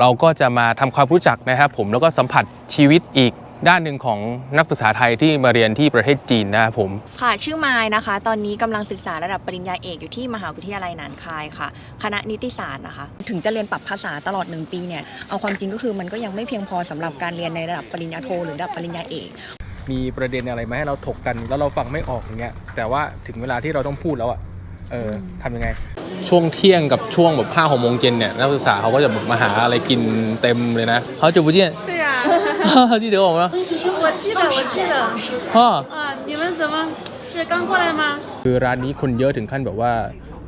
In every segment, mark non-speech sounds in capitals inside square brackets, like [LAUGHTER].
เราก็จะมาทำความรู้จักนะครับผมแล้วก็สัมผัสชีวิตอีกด้านหนึ่งของนักศึกษาไทยที่มาเรียนที่ประเทศจีนนะครับผม ค่ะชื่อมายนะคะ ตอนนี้กำลังศึกษาระดับปริญญาเอกอยู่ที่มหาวิทยาลัยหนานคายค่ะ คณะนิติศาสตร์นะคะ ถึงจะเรียนปรับภาษาตลอด 1 ปีเนี่ย เอาความจริงก็คือมันก็ยังไม่เพียงพอสำหรับการเรียนในระดับปริญญาโทหรือระดับปริญญาเอกมีประเด็นอะไรมาให้เราถกกันแล้วเราฟังไม่ออกอย่างเงี้ยแต่ว่าถึงเวลาที่เราต้องพูดแล้วอะ เออทำยังไง ช่วงเที่ยงกับช่วงแบบห้าหกโมงเย็นเนี่ยนักศึกษาเขาก็จะแบบมาหาอะไรกินเต็มเลยนะเขาจะบุเจียน 对呀、ที่เดี๋ยวบอกนะ 我记得，我记得 พ่อ 啊，你们怎么是刚过来吗？ คือร้านนี้คนเยอะถึงขั้นแบบว่า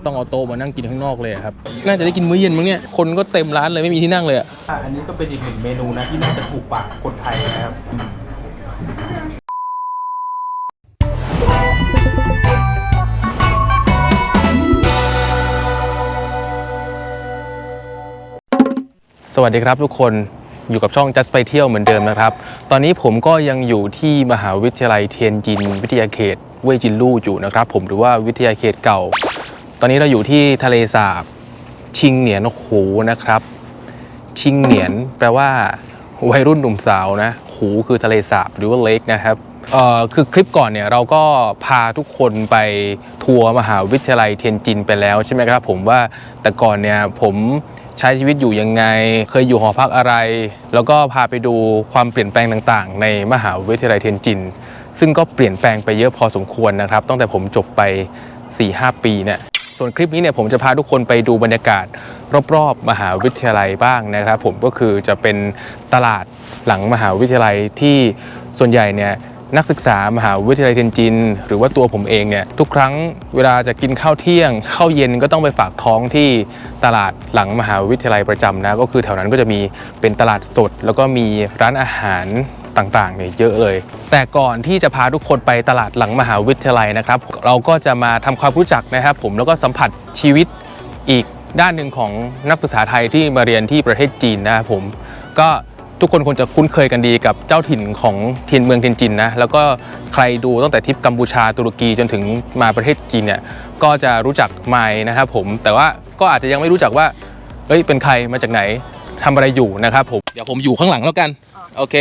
ต้องเอาโต๊ะมานั่งกินข้างนอกเลยอะครับ น่าจะได้กินมื้อเย็นมั้งเนี่ย คนก็เต็มร้านเลยไม่มีที่นั่งเลยอ่ะ อันนี้ก็เป็นอีกหนึ่งเมนูนะที่น่าจะถูกปากคนไทยนะครับ วัสดีครับทุกคนอยู่กับช่อง just ไปเที่ยวเหมือนเดิมนะครับ ตอนนี้ผมก็ยังอยู่ที่มหาวิทยาลัยเทียนจิน วิทยาเขตเว่ยจินลู่อยู่นะครับ ผมหรือว่าวิทยาเขตเก่า ตอนนี้เราอยู่ที่ทะเลสาบชิงเหนียนโขนะครับ ชิงเหนียนแปลว่าวัยรุ่นหนุ่มสาวนะหูคือทะเลสาบหรือว่าเลกนะครับเอ่อคือคลิปก่อนเนี่ยเราก็พาทุกคนไปทัวร์มหาวิทยาลัยเทียนจินไปแล้วใช่ไหมครับผมว่าแต่ก่อนเนี่ยผม ใช้ชีวิตอยู่ยังไง เคยอยู่หอพักอะไร แล้วก็พาไปดูความเปลี่ยนแปลงต่างๆ ในมหาวิทยาลัยเทียนจิน ซึ่งก็เปลี่ยนแปลงไปเยอะพอสมควรนะครับ ตั้งแต่ผมจบไป 4-5 ปีเนี่ยส่วนคลิปนี้เนี่ยผมจะพาทุกคนไปดูบรรยากาศ รอบๆ มหาวิทยาลัยบ้างนะครับ ผมก็คือจะเป็นตลาดหลังมหาวิทยาลัยที่ส่วนใหญ่เนี่ย นักศึกษามหาวิทยาลัยเทียนจิน หรือว่าตัวผมเองเนี่ยทุกครั้งเวลาจะกินข้าวเที่ยงข้าวเย็นก็ต้องไปฝากท้องที่ตลาดหลังมหาวิทยาลัยประจำนะก็คือแถวนั้นก็จะมีเป็นตลาดสด แล้วก็มีร้านอาหารต่างๆเนี่ยเยอะเลย แต่ก่อนที่จะพาทุกคนไปตลาดหลังมหาวิทยาลัยนะครับ เราก็จะมาทำความรู้จักนะครับ ผมแล้วก็สัมผัสชีวิตอีกด้านหนึ่งของนักศึกษาไทยที่มาเรียนที่ประเทศจีนนะครับผมก็ ทุกคนคงจะคุ้นเคยกันดีกับเจ้าถิ่นของเทียนเมืองเทียนจินนะแล้วก็ใครดูตั้งแต่ทริปกัมพูชาตุรกีจนถึงมาประเทศจีนเนี่ยก็จะรู้จักไมล์นะครับผมแต่ว่าก็อาจจะยังไม่รู้จักว่าเอ้ยเป็นใครมาจากไหนทำอะไรอยู่นะครับผมเดี๋ยวผมอยู่ข้างหลังแล้วกันโอเค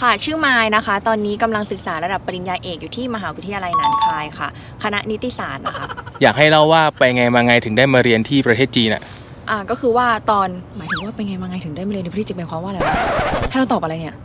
ค่ะชื่อมายนะคะ ตอนนี้กำลังศึกษาระดับปริญญาเอกอยู่ที่มหาวิทยาลัยหนานคายค่ะ คณะนิติศาสตร์นะคะ อยากให้เล่าว่าไปไงมาไงถึงได้มาเรียนที่ประเทศจีนอะ อ่าก็คือว่าตอนหมายถึงว่าเป็นไงมาไงถึงได้มาเรียนในประเทศจีนเป็นความว่าอะไรวะให้เราตอบอะไรเนี่ย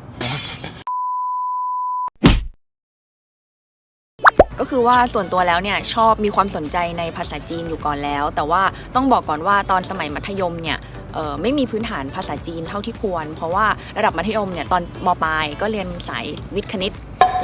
ก็คือว่าส่วนตัวแล้วเนี่ยชอบมีความสนใจในภาษาจีนอยู่ก่อนแล้ว แต่ว่าต้องบอกก่อนว่าตอนสมัยมัธยมเนี่ยเอ่อไม่มีพื้นฐานภาษาจีนเท่าที่ควร เพราะว่าระดับมัธยมเนี่ยตอนมปลายก็เรียนสายวิทย์คณิต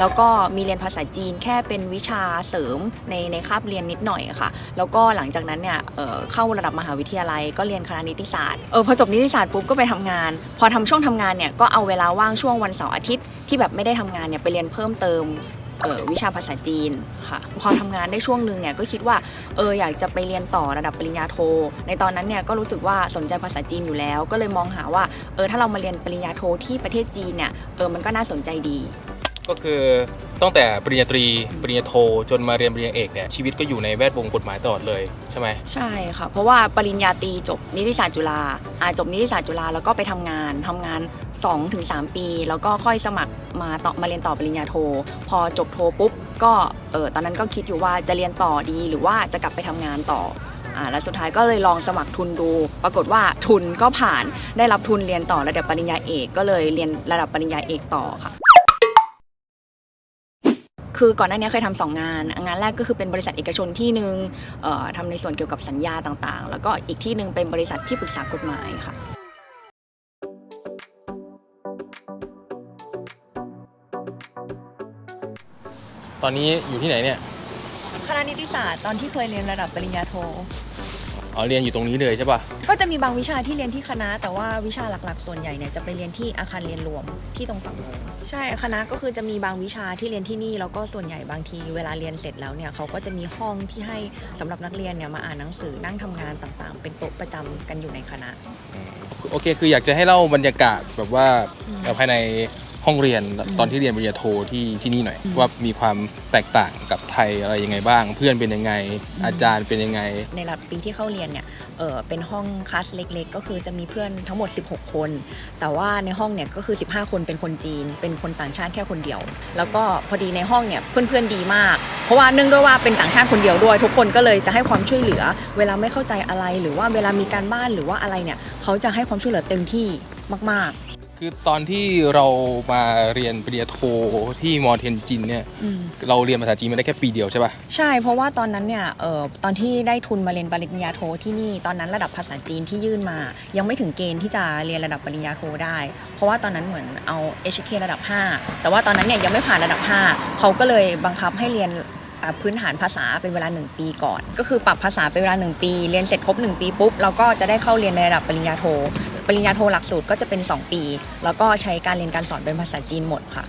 แล้วก็มีเรียนภาษาจีนแค่เป็นวิชาเสริมในในคาบเรียนนิดหน่อยค่ะ แล้วก็หลังจากนั้นเนี่ยเเข้าระดับมหาวิทยาลัย ก็เรียนคณะนิติศาสตร์เออพอจบนิติศาสตร์ปุ๊บก็ไปทำงาน พอทำช่วงทำงานเนี่ยก็เอาเวลาว่างช่วงวันเสาร์อาทิตย์ที่แบบไม่ได้ทำงานเนี่ยไปเรียนเพิ่มเติมวิชาภาษาจีนค่ะพอทำงานได้ช่วงหนึ่งเนี่ยก็คิดว่าเอออยากจะไปเรียนต่อระดับปริญญาโท ในตอนนั้นเนี่ยก็รู้สึกว่าสนใจภาษาจีนอยู่แล้ว ก็เลยมองหาว่าเออถ้าเรามาเรียนปริญญาโทที่ประเทศจีนเนี่ยเออมันก็น่าสนใจดี ก็คือตั้งแต่ปริญญาตรีปริญญาโท จนมาเรียนปริญญาเอกเนี่ยชีวิตก็อยู่ในแวดวงกฎหมายตลอดเลยใช่ไหมใช่ค่ะ เพราะว่าปริญญาตรีจบนิติศาสตร์จุฬาอ่าจบนิติศาสตร์จุฬาแล้วก็ไปทำงานทำงาน 2-3 ปี แล้วก็ค่อยสมัครมาต่อมาเรียนต่อปริญญาโท พอจบโทปุ๊บก็เออตอนนั้นก็คิดอยู่ว่าจะเรียนต่อดีหรือว่าจะกลับไปทำงานต่ออ่าแล้วสุดท้ายก็เลยลองสมัครทุนดู ปรากฏว่าทุนก็ผ่านได้รับทุนเรียนต่อระดับปริญญาเอก ก็เลยเรียนระดับปริญญาเอกต่อค่ะ คือก่อนหน้านี้เคยทำสองงาน งานแรกก็คือเป็นบริษัทเอกชนที่หนึ่งเอ่อทำในส่วนเกี่ยวกับสัญญาต่างๆ แล้วก็อีกที่หนึ่งเป็นบริษัทที่ปรึกษากฎหมายค่ะตอนนี้อยู่ที่ไหนเนี่ย คณะนิติศาสตร์ตอนที่เคยเรียนระดับปริญญาโท อ๋อเรียนอยู่ตรงนี้เลยใช่ป่ะ ก็จะมีบางวิชาที่เรียนที่คณะ แต่ว่าวิชาหลักๆ ส่วนใหญ่เนี่ยจะไปเรียนที่อาคารเรียนรวมที่ตรงฝั่งโน้นใช่คณะก็คือจะมีบางวิชาที่เรียนที่นี่แล้วก็ส่วนใหญ่บางทีเวลาเรียนเสร็จแล้วเนี่ยเขาก็จะมีห้องที่ให้สำหรับนักเรียนเนี่ยมาอ่านหนังสือนั่งทำงานต่างๆ เป็นโต๊ะประจำกันอยู่ในคณะ โอเคคืออยากจะให้เล่าบรรยากาศแบบว่าอืมเอ่อภายใน ห้องเรียนตอนที่เรียนปริญญาโทที่ที่นี่หน่อย ว่ามีความแตกต่างกับไทยอะไรยังไงบ้าง เพื่อนเป็นยังไงอาจารย์เป็นยังไง ในระดับปีที่เข้าเรียนเนี่ยเออเป็นห้องคลาสเล็ก ๆ ก็คือจะมีเพื่อนทั้งหมด 16 คน แต่ว่าในห้องเนี่ยก็คือ 15 คนเป็นคนจีน เป็นคนต่างชาติแค่คนเดียว แล้วก็พอดีในห้องเนี่ยเพื่อนๆดีมาก เพราะว่าเนื่องด้วยว่าเป็นต่างชาติคนเดียวด้วย ทุกคนก็เลยจะให้ความช่วยเหลือ เวลาไม่เข้าใจอะไรหรือว่าเวลามีการบ้านหรือว่าอะไรเนี่ยเขาจะให้ความช่วยเหลือเต็มที่มาก คือตอนที่เรามาเรียนปริญญาโทที่มอเทนจินเนี่ยๆอืม เราเรียนภาษาจีนมาได้แค่ปีเดียวใช่ปะใช่ เพราะว่าตอนนั้นเนี่ยเอ่อตอนที่ได้ทุนมาเรียนปริญญาโทที่นี่ ตอนนั้นระดับภาษาจีนที่ยื่นมา ยังไม่ถึงเกณฑ์ที่จะเรียนระดับปริญญาโทได้ เพราะว่าตอนนั้นเหมือนเอา HK ระดับ 5 แต่ว่าตอนนั้นเนี่ยยังไม่ผ่านระดับ 5 เขาก็เลยบังคับให้เรียนอ่าพื้นฐานภาษาเป็นเวลา 1 ปีก่อน ก็คือปรับภาษาเป็นเวลา 1 ปี เรียนเสร็จครบ 1 ปีปุ๊บเราก็จะได้เข้าเรียนในระดับปริญญาโท ปริญญาโทหลักสูตรก็จะเป็น 2 ปี แล้วก็ใช้การเรียนการสอนเป็นภาษาจีนหมดค่ะ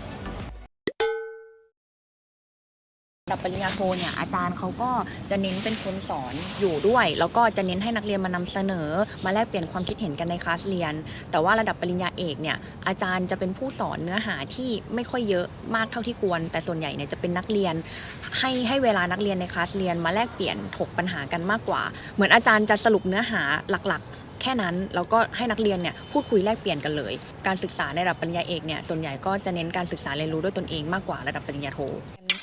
ระดับปริญญาโทเนี่ยอาจารย์เขาก็จะเน้นเป็นคนสอนอยู่ด้วย แล้วก็จะเน้นให้นักเรียนมานำเสนอ มาแลกเปลี่ยนความคิดเห็นกันในคลาสเรียน แต่ว่าระดับปริญญาเอกเนี่ยอาจารย์จะเป็นผู้สอนเนื้อหาที่ไม่ค่อยเยอะมากเท่าที่ควร แต่ส่วนใหญ่เนี่ยจะเป็นนักเรียน ให้ให้เวลานักเรียนในคลาสเรียน มาแลกเปลี่ยนถกปัญหากันมากกว่า เหมือนอาจารย์จะสรุปเนื้อหาหลัก แค่นั้นแล้วก็ให้นักเรียนเนี่ยพูดคุยแลกเปลี่ยนกันเลย การศึกษาในระดับปริญญาเอกเนี่ยส่วนใหญ่ก็จะเน้นการศึกษาเรียนรู้ด้วยตนเองมากกว่าระดับปริญญาโท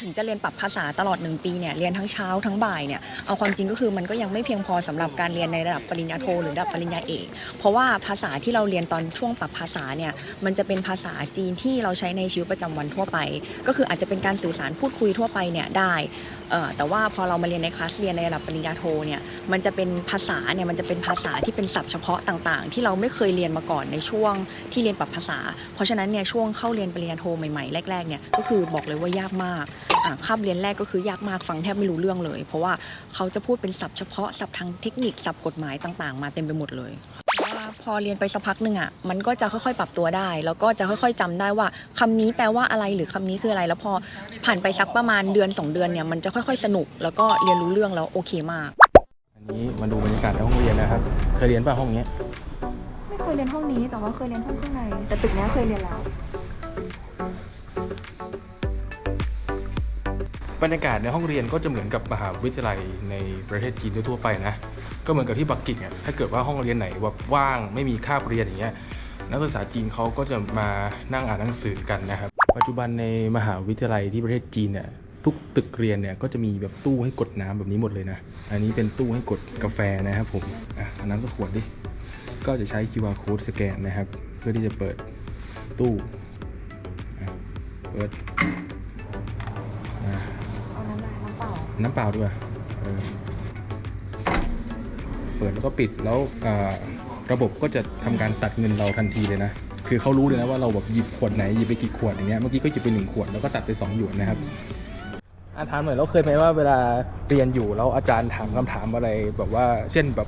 ถึงจะเรียนปรับภาษาตลอด 1 ปีเนี่ยเรียนทั้งเช้าทั้งบ่ายเนี่ยเอาความจริงก็คือมันก็ยังไม่เพียงพอสำหรับการเรียนในระดับปริญญาโทหรือระดับปริญญาเอกเพราะว่าภาษาที่เราเรียนตอนช่วงปรับภาษาเนี่ยมันจะเป็นภาษาจีนที่เราใช้ในชีวิตประจำวันทั่วไป ก็คืออาจจะเป็นการสื่อสารพูดคุยทั่วไปเนี่ยได้ แต่ว่าพอเรามาเรียนในคลาสเรียนในระดับปริญญาโทเนี่ยมันจะเป็นภาษาเนี่ยมันจะเป็นภาษาที่เป็นศัพท์เฉพาะต่างๆ ที่เราไม่เคยเรียนมาก่อนในช่วงที่เรียนปรับภาษา เพราะฉะนั้นเนี่ยช่วงเข้าเรียนปริญญาโทใหม่ๆแรกๆเนี่ยก็คือบอกเลยว่ายากมากคาบเรียนแรกก็คือยากมากฟังแทบไม่รู้เรื่องเลย เพราะว่าเขาจะพูดเป็นศัพท์เฉพาะศัพท์ทางเทคนิคศัพท์กฎหมายต่างๆ มาเต็มไปหมดเลย พอเรียนไปสักพักหนึ่งอะมันก็จะค่อยๆ ปรับตัวได้ แล้วก็จะค่อยๆจำได้ว่าคำนี้แปลว่าอะไรหรือคำนี้คืออะไร แล้วพอผ่านไปสักประมาณเดือน 2 เดือนเนี่ยมันจะค่อยๆ สนุก แล้วก็เรียนรู้เรื่องแล้วโอเคมาก อันนี้มาดูบรรยากาศในห้องเรียนนะครับ เคยเรียนป่ะห้องเนี้ยไม่เคยเรียนห้องนี้แต่ว่าเคยเรียนห้องข้างในแต่ตึกนี้เคยเรียนแล้ว บรรยากาศในห้องเรียนก็จะเหมือนกับมหาวิทยาลัยในประเทศจีนทั่วไปนะ ก็เหมือนกับที่ปักกิ่งอะถ้าเกิดว่าห้องเรียนไหนแบบว่างไม่มีคาบเรียนอย่างเงี้ยนักศึกษาจีนเขาก็จะมานั่งอ่านหนังสือกันนะครับ ปัจจุบันในมหาวิทยาลัยที่ประเทศจีนเนี่ยทุกตึกเรียนเนี่ยก็จะมีแบบตู้ให้กดน้ำแบบนี้หมดเลยนะ อันนี้เป็นตู้ให้กดกาแฟนะครับผมอะอาน้ำสักขวดดิ ก็จะใช้ QR code สแกนนะครับ เพื่อที่จะเปิดตู้เปิด น้ำเปล่าด้วยเเปิดแล้วก็ปิดแล้วระบบก็จะทำการตัดเงินเราทันทีเลยนะ คือเขารู้เลยนะว่าเราแบบหยิบขวดไหนหยิบไปกี่ขวดอย่างเงี้ย เมื่อกี้ก็หยิบไปหนึ่งขวดแล้วก็ตัดไปสองหยวนนะครับอาถามหน่อยเราเคยไหมว่าเวลาเรียนอยู่แล้วอาจารย์ถามคำถามอะไรแบบว่าเช่นแบบ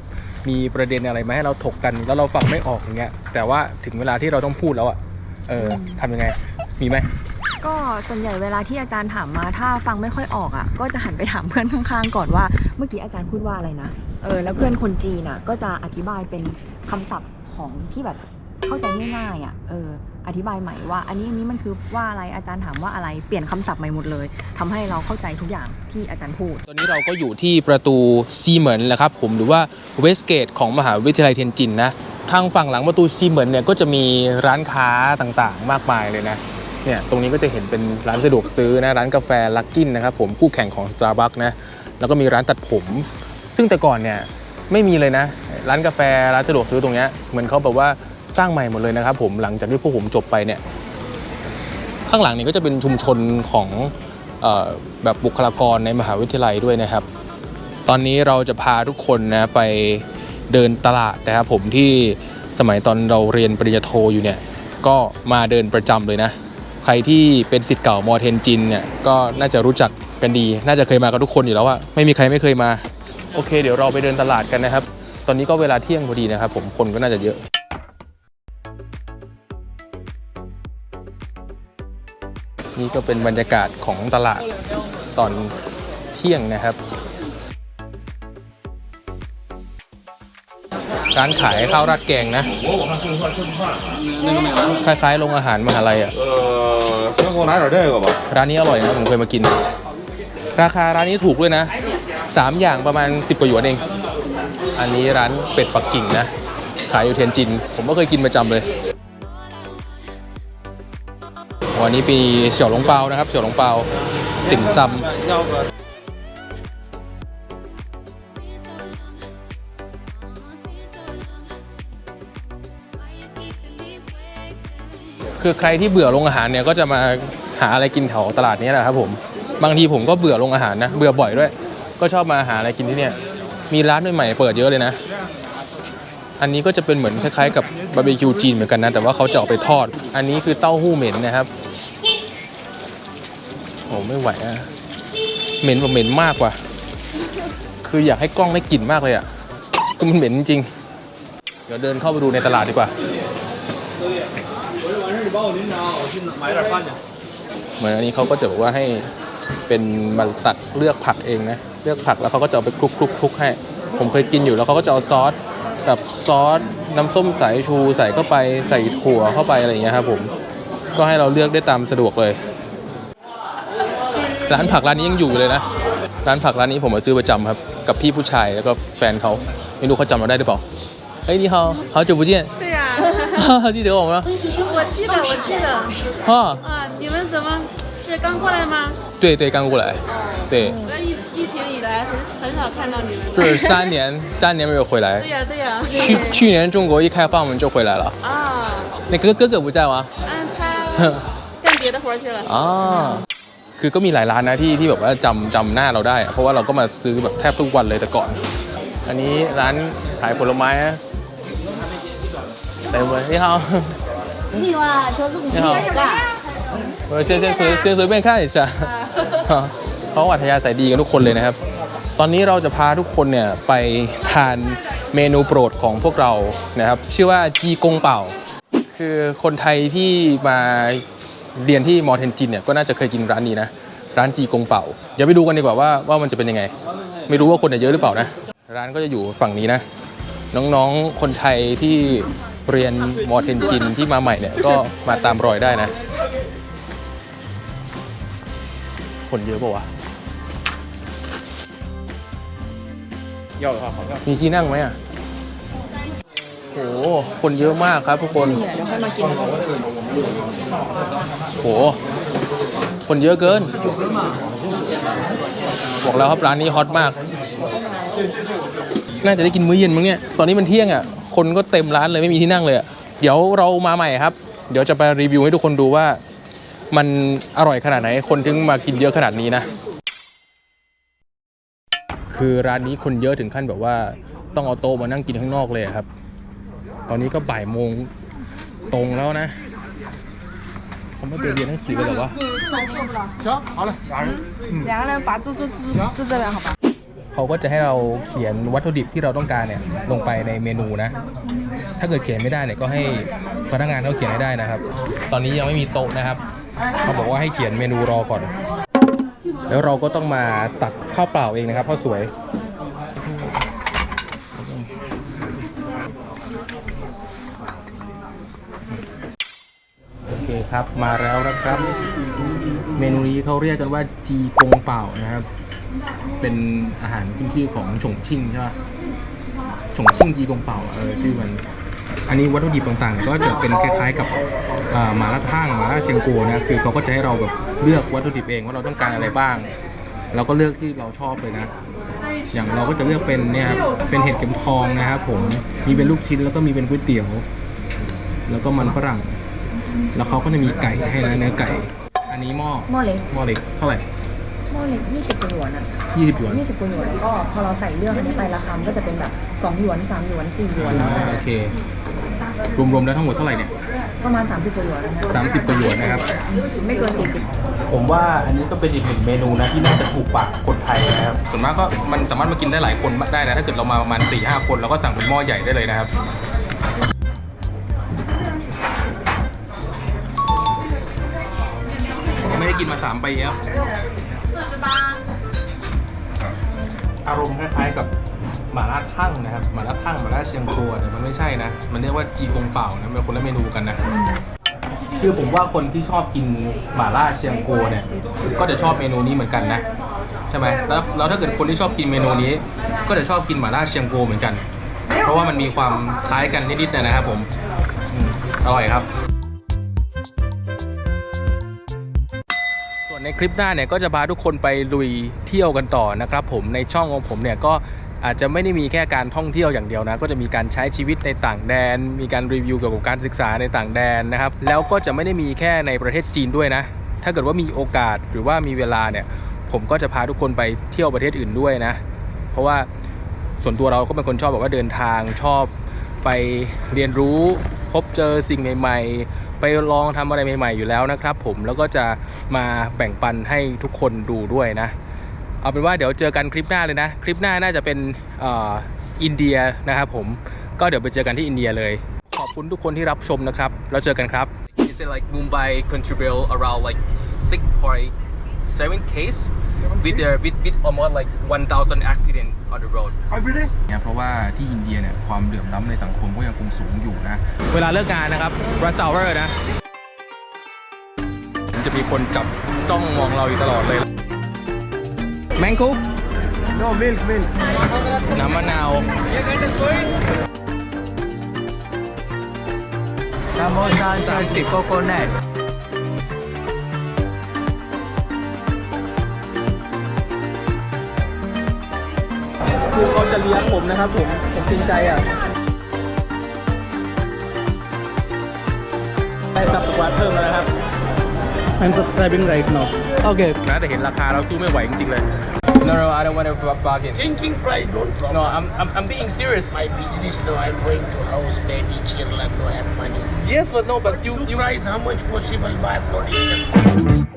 มีประเด็นอะไรมาให้เราถกกันแล้วเราฟังไม่ออกอย่างเงี้ย แต่ว่าถึงเวลาที่เราต้องพูดแล้วอะ เออทำยังไง มีไหม ก็ส่วนใหญ่เวลาที่อาจารย์ถามมาถ้าฟังไม่ค่อยออกอะ ก็จะหันไปถามเพื่อนข้างๆ ก่อนว่า เมื่อกี้อาจารย์พูดว่าอะไรนะเออแล้วเพื่อนคนจีนอะ ก็จะอธิบายเป็นคำศัพท์ของที่แบบเข้าใจง่ายๆอะเอออธิบายใหม่ว่า อันนี้อันนี้มันคือว่าอะไรอาจารย์ถามว่าอะไรเปลี่ยนคำศัพท์ใหม่หมดเลยทำให้เราเข้าใจทุกอย่างที่อาจารย์พูด ตอนนี้เราก็อยู่ที่ประตูซีเหมินแหละครับผมหรือว่าเวสเกตของมหาวิทยาลัยเทียนจินนะทางฝั่งหลังประตูซีเหมินเนี่ยก็จะมีร้านค้าต่างๆ มากมายเลยนะ เนี่ยตรงนี้ก็จะเห็นเป็นร้านสะดวกซื้อนะร้านกาแฟลักกินนะครับผมคู่แข่งของ Starbucks นะแล้วก็มีร้านตัดผม ซึ่งแต่ก่อนเนี่ยไม่มีเลยนะ ร้านกาแฟร้านสะดวกซื้อตรงนี้เหมือนเขาแบบว่าสร้างใหม่หมดเลยนะครับผมหลังจากที่พวกผมจบไปเนี่ยข้างหลังนี้ก็จะเป็นชุมชนของออแบบบุคลากรในมหาวิทยาลัยด้วยนะครับ ตอนนี้เราจะพาทุกคนนะไปเดินตลาดนะครับผมที่สมัยตอนเราเรียนปริญญาโทอยู่เนี่ยก็มาเดินประจำเลยนะ ใครที่เป็นสิทธิ์เก่ามอเทนจินเนี่ยก็น่าจะรู้จักกันดี น่าจะเคยมากันทุกคนอยู่แล้วอะไม่มีใครไม่เคยมา โอเค เดี๋ยวเราไปเดินตลาดกันนะครับ ตอนนี้ก็เวลาเที่ยงพอดีนะครับผมคนก็น่าจะเยอะนี่ก็เป็นบรรยากาศของตลาดตอนเที่ยงนะครับ ร้านขายข้าวราดแกงนะคล้ายๆโรงอาหารมหาลัยอะเออร้านนี้อร่อยนะผมเคยมากิน ราคาร้านนี้ถูกด้วยนะ 3 อย่างประมาณ 10กว่าหยวนเอง อันนี้ร้านเป็ดปักกิ่งนะ ขายอยู่เทียนจิน ผมก็เคยกินประจำเลย วันนี้ปีเสี่ยวหลงเปานะครับเสี่ยวหลงเปาติ่มซำ คือใครที่เบื่อโรงอาหารเนี่ยก็จะมาหาอะไรกินแถวตลาดนี้แหละครับผมบางทีผมก็เบื่อโรงอาหารนะเบื่อบ่อยด้วย ก็ชอบมาหาอะไรกินที่เนี่ยมีร้านใหม่ๆเปิดเยอะเลยนะ อันนี้ก็จะเป็นเหมือนคล้ายๆกับบาร์บีคิวจีนเหมือนกันนะ แต่ว่าเขาจะเอาไปทอด อันนี้คือเต้าหู้เหม็นนะครับ โอ้ไม่ไหวอะเหม็นแบบเหม็นมากกว่า คืออยากให้กล้องได้กลิ่นมากเลยอะคือมันเหม็นจริง เดี๋ยวเดินเข้าไปดูในตลาดดีกว่า เหมือนอันนี้เขาก็จะบอกว่าให้เป็นมาตัดเลือกผักเองนะ เลือกผักแล้วเขาก็จะเอาไปคลุกคลุกคลุกให้ ผมเคยกินอยู่แล้วเขาก็จะเอาซอสแบบซอสน้ำส้มสายชูใส่เข้าไปใส่ถั่วเข้าไปอะไรอย่างเงี้ยครับผมก็ให้เราเลือกได้ตามสะดวกเลย ร้านผักร้านนี้ยังอยู่เลยนะ ร้านผักร้านนี้ผมมาซื้อประจำครับ กับพี่ผู้ชายแล้วก็แฟนเขาไม่รู้เขาจำเราได้หรือเปล่าเฮ้ยนี่เขาเขาจะบุเจี [LAUGHS] 记得我们了我记得，我记得。啊啊，你们怎么是刚过来吗？对对刚过来哦，对那疫疫情以来很很少看到你们。就是三年[LAUGHS] 三年没有回来对呀对呀。去去年中国一开放我们就回来了啊，那哥哥哥不在吗嗯，他干别的活去了。 [LAUGHS] อ๋อคือก็มีหลายร้านนะที่ที่แบบว่าจำจำหน้าเราได้อะเพราะว่าเราก็มาซื้อแบบแทบทุกวันเลยแต่ก่อน อันนี้ร้านขายผลไม้นะ เต็มเลยนี่ฮาว 你好，小子，你好我先先随先随便看一下เขาอัธยาศัยดีกันทุกคนเลยนะครับ ตอนนี้เราจะพาทุกคนเนี่ยไปทานเมนูโปรดของพวกเรานะครับ ชื่อว่าจีกงเป่า คือคนไทยที่มาเรียนที่มอเทนจินเนี่ยก็น่าจะเคยกินร้านนี้นะ ร้านจีกงเป่า เดี๋ยวไปดูกันดีกว่าว่าว่ามันจะเป็นยังไง ไม่รู้ว่าคนจะเยอะหรือเปล่านะ ร้านก็จะอยู่ฝั่งนี้นะ น้องๆ คนไทยที่ เรียนมอเทนจินที่มาใหม่เนี่ย ก็มาตามรอยได้นะ คนเยอะปะวะมีที่นั่งไหมอะโอ้โห คนเยอะมากครับทุกคนเดี๋ยวค่อยมากินโห คนเยอะเกิน บอกแล้วครับร้านนี้ฮอตมาก น่าจะได้กินมื้อเย็นมั้งเนี่ย ตอนนี้มันเที่ยงอะ คนก็เต็มร้านเลยไม่มีที่นั่งเลยอ่ะ เดี๋ยวเรามาใหม่ครับ เดี๋ยวจะไปรีวิวให้ทุกคนดูว่า มันอร่อยขนาดไหน คนถึงมากินเยอะขนาดนี้นะ คือร้านนี้คนเยอะถึงขั้นแบบว่า ต้องเอาโต๊ะมานั่งกินข้างนอกเลยอะครับ ตอนนี้ก็บ่ายโมงตรงแล้วนะ เขาไม่ไปเรียนหนังสือกันเหรอวะ 两个人把猪猪支支这边好吧？ เขาก็จะให้เราเขียนวัตถุดิบที่เราต้องการเนี่ยลงไปในเมนูนะ ถ้าเกิดเขียนไม่ได้เนี่ยก็ให้พนักงานเขาเขียนให้ได้นะครับ ตอนนี้ยังไม่มีโต๊ะนะครับ เขาบอกว่าให้เขียนเมนูรอก่อน แล้วเราก็ต้องมาตักข้าวเปล่าเองนะครับข้าวสวยโอเคครับ มาแล้วนะครับ เมนูนี้เขาเรียกกันว่าจีกงเป่านะครับ เป็นอาหารขึ้นชื่อของฉงชิ่งใช่ปะฉงชิ่งจีกงเป่าเออชื่อมัน อันนี้วัตถุดิบต่างๆ ก็จะเป็นคล้ายๆกับอ่าหมาล่าท่างหมาล่าเชียงกัวนะคือเขาก็จะให้เราแบบเลือกวัตถุดิบเองว่าเราต้องการอะไรบ้าง เราก็เลือกที่เราชอบเลยนะ อย่างเราก็จะเลือกเป็นเนี่ยครับเป็นเห็ดเข็มทองนะครับผมมีเป็นลูกชิ้นแล้วก็มีเป็นก๋วยเตี๋ยว แล้วก็มันฝรั่ง แล้วเขาก็จะมีไก่ให้นะเนื้อไก่ อันนี้หม้อหม้อเล็กหม้อเล็กเท่าไหร่ หม้อเล็ก20กว่าหยวนอะยี่สิบหยวน20กว่าหยวนแล้วก็พอเราใส่เรื่องอันนี้ไปราคามันก็จะเป็นแบบ2หยวน3หยวน4หยวนแล้วแต่โอเค รวมๆแล้วทั้งหมดเท่าไหร่เนี่ยประมาณ30กว่าหยวนนะสามสิบกว่าหยวนนะครับ ไม่เกิน40ผมว่าอันนี้ก็เป็นอีกหนึ่งเมนูนะที่น่าจะถูกปากคนไทยนะครับ ส่วนมากก็มันสามารถมากินได้หลายคนได้นะ ถ้าเกิดเรามาประมาณ4ี่ห้าคนเราก็สั่งเป็นหม้อใหญ่ได้เลยนะครับ ไม่ได้กินมา 3 ปีแล้ว อารมณ์คล้ายๆกับหม่าล่าทั่งนะครับหม่าล่าทั่งหม่าล่าเชียงกัวแต่มันไม่ใช่นะ มันเรียกว่าจีกงเป่านะเป็นคนละเมนูกันนะคือผมว่าคนที่ชอบกินหม่าล่าเชียงโกเนี่ย ก็จะชอบเมนูนี้เหมือนกันนะใช่ไหมแล้วแล้วถ้าเกิดคนที่ชอบกินเมนูนี้ ก็จะชอบกินหม่าล่าเชียงโกเหมือนกัน เพราะว่ามันมีความคล้ายกันนิดๆนะครับผมอร่อยครับ ในคลิปหน้าเนี่ยก็จะพาทุกคนไปลุยเที่ยวกันต่อนะครับผมในช่องของผมเนี่ยก็อาจจะไม่ได้มีแค่การท่องเที่ยวอย่างเดียวนะ ก็จะมีการใช้ชีวิตในต่างแดน มีการรีวิวเกี่ยวกับการศึกษาในต่างแดนนะครับ แล้วก็จะไม่ได้มีแค่ในประเทศจีนด้วยนะ ถ้าเกิดว่ามีโอกาสหรือว่ามีเวลาเนี่ย ผมก็จะพาทุกคนไปเที่ยวประเทศอื่นด้วยนะ เพราะว่าส่วนตัวเราก็เป็นคนชอบแบบว่าเดินทางชอบไปเรียนรู้ พบเจอสิ่งใหม่ๆ ไปลองทำอะไรใหม่ ๆ อยู่แล้วนะครับ ผมแล้วก็จะมาแบ่งปันให้ทุกคนดูด้วยนะ เอาเป็นว่าเดี๋ยวเจอกันคลิปหน้าเลยนะ คลิปหน้าน่าจะเป็นออินเดียนะครับผมก็เดี๋ยวไปเจอกันที่อินเดียเลย ขอบคุณทุกคนที่รับชมนะครับ แล้วเจอกันครับ Is it like Mumbai contribute around like 6.7 case with the with with almost like 1,000 accident on the road เนี่ยเพราะว่าที่อินเดียเนี่ยความเหลื่อมล้ำในสังคมก็ยังคงสูงอยู่นะ เวลาเลิกงานนะครับ rush hour นะ จะมีคนจับจ้องมองเราอยู่ตลอดเลย แมงคุก No, milk, milk. น้ำมะนาว Samosa and chutney, coconut. คือเขาจะเลี้ยงผมนะครับผมผมจริงใจอะได้ซับสควอตเพิ่มแล้วนะครับ I'm subscribing right now. Okay. นะแต่เห็นราคาเราสู้ไม่ไหวจริงๆเลย No no I don't want to bargain Thinking price don't problem. No I'm I'm I'm being serious My business now, I'm going to house, daddy, children, no have money. Yes but no but you You you price how much possible, but not even.